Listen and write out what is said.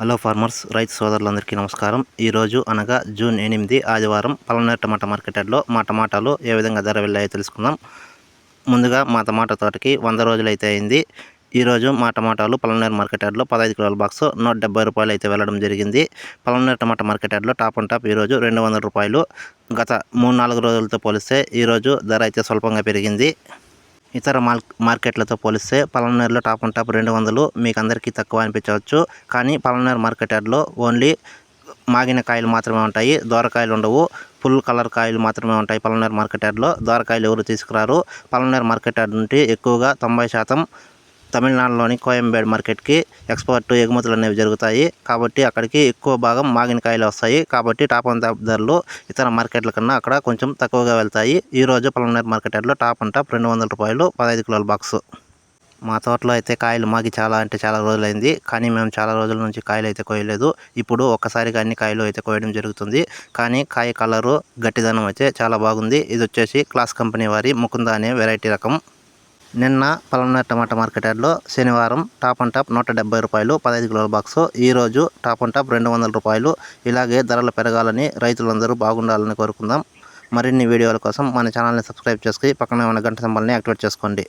Hello farmers రైతు సోదరులందరికీ నమస్కారం. ఈరోజు అనగా జూన్ ఎనిమిది ఆదివారం పలమనేరు టమాటా మార్కెట్లో మా టమాటాలు ఏ విధంగా ధర వెళ్ళాయో తెలుసుకుందాం. ముందుగా మా టమాటా తోటకి వంద రోజులు అయితే అయింది ఈరోజు మా టమాటాలు పలనేరు మార్కెట్ యార్డ్లో పదహైదు కిలోల బాక్స్ నూట డెబ్బై రూపాయలు అయితే వెళ్ళడం జరిగింది. పలమనేరు టమాటా మార్కెట్ యార్డ్లో టాప్ అండ్ టాప్ ఈరోజు రెండు వందల రూపాయలు. గత మూడు నాలుగు రోజులతో పోలిస్తే ఈరోజు ధర అయితే స్వల్పంగా పెరిగింది. ఇతర మార్కెట్లతో పోలిస్తే పలమనేరులో టాప్ అండ్ టాప్ రెండు వందలు మీకు అందరికీ తక్కువ అనిపించవచ్చు. కానీ పలమనేరు మార్కెట్ యార్డ్లో ఓన్లీ మాగిన కాయలు మాత్రమే ఉంటాయి దోరకాయలు ఉండవు. ఫుల్ కలర్ కాయలు మాత్రమే ఉంటాయి పలమనేరు మార్కెట్ యార్డ్లో దోరకాయలు ఎవరు తీసుకురారు? పలమనేరు మార్కెట్ యార్డ్ నుండి ఎక్కువగా తొంభై శాతం తమిళనాడులోని కోయంబేడు మార్కెట్కి ఎక్స్పోర్ట్ ఎగుమతులు అనేవి జరుగుతాయి. కాబట్టి అక్కడికి ఎక్కువ భాగం మాగిన కాయలు వస్తాయి. కాబట్టి టాప్ అండ్ టాప్ ధరలు ఇతర మార్కెట్ల కన్నా అక్కడ కొంచెం తక్కువగా వెళ్తాయి. ఈరోజు పలమనేరు మార్కెట్ యార్డ్లో టాప్ అండ్ టాప్ రెండు వందల రూపాయలు పదహైదు కిలోల బాక్స్. మా తోటలో అయితే కాయలు మాగి చాలా అంటే చాలా రోజులైంది. కానీ మేము చాలా రోజుల నుంచి కాయలు అయితే కోయలేదు. ఇప్పుడు ఒక్కసారిగా అన్ని కాయలు అయితే కోయడం జరుగుతుంది. కానీ కాయ కలరు గట్టిదనం అయితే చాలా బాగుంది. ఇది వచ్చేసి క్లాస్ కంపెనీ వారి ముకుంద అనే వెరైటీ రకం. నిన్న పలమనేర్ టమాటా మార్కెట్ యార్డ్లో శనివారం టాప్ అండ్ టాప్ నూట డెబ్బై రూపాయలు పదహైదు కిలోల బాక్స్. ఈరోజు టాప్ అండ్ టాప్ రెండు వందల రూపాయలు. ఇలాగే ధరలు పెరగాలని రైతులందరూ బాగుండాలని కోరుకుందాం. మరిన్ని వీడియోల కోసం మన ఛానల్ని సబ్స్క్రైబ్ చేసుకుని పక్కనే ఉన్న గంట సింబల్ని యాక్టివేట్ చేసుకోండి.